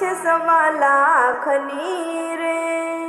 છે સવા લાખની રે.